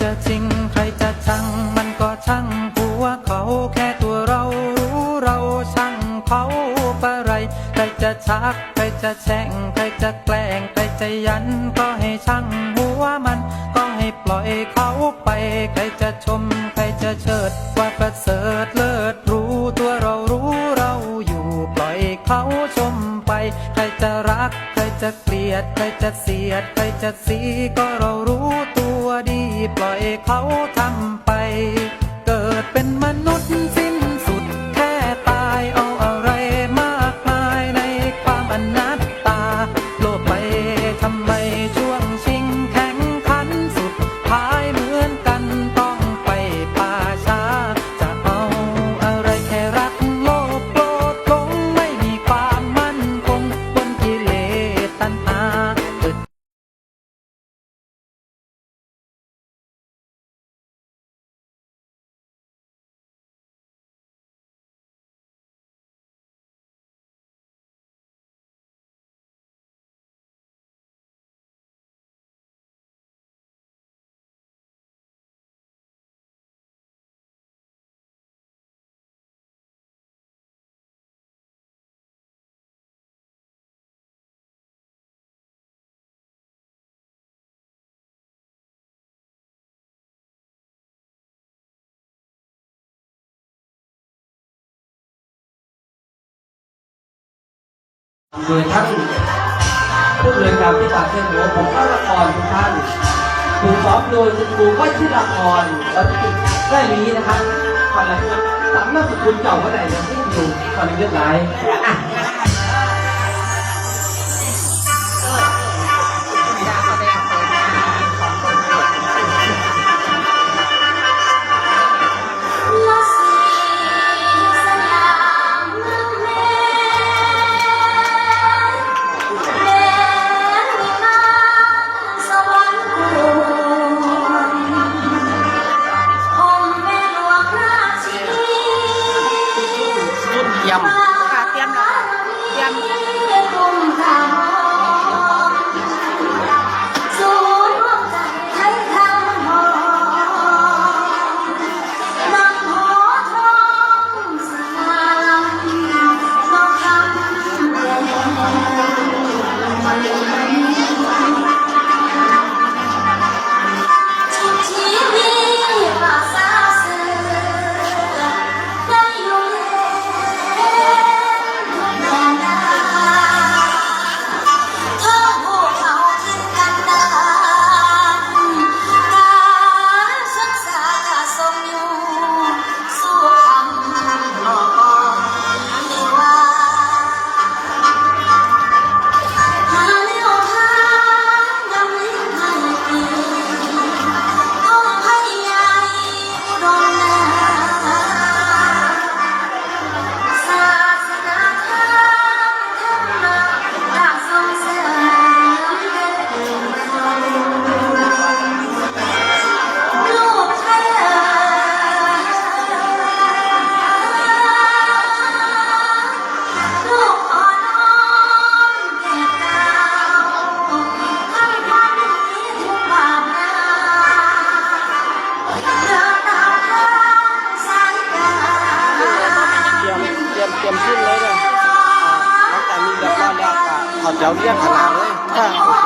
จะจริง ใครจะชัง มันก็ช่างผัวเขาแค่ตัวเรารู้เราช่างเขาปะไร ใครจะชัก ใครจะแช่ง ใครจะแกล้ง ใครจะยัน ก็ให้ช่างหัวมัน ก็ให้ปล่อยเขาไป ใครจะชม ใครจะเชิด ว่าประเสริฐเลิศรู้ตัวเรารู้เราอยู่ปล่อยเขาชมไป ใครจะรัก ใครจะเกลียด ใครจะเสียด ใครจะสีก็เรารู้ ปล่อยเขาทำ โดยท่านผู้เริการที่ปากเส้นหัวผมก็ละครทุกท่านถูกซ้อมโดยคุณครูก็ชื่อละครแล้วที่ได้นี้นะครับก่อนหลังจากสามนามสกุลเก่าเมื่อไหร่ยังไม่อยู่ตอนนี้เรียบร้อยอะ ยียมเตรียมขึ้นเลยเนี่ยหลังแต่มีเรือพอดแล้วก็เขาจะเรียกขนาดเลยค่ะ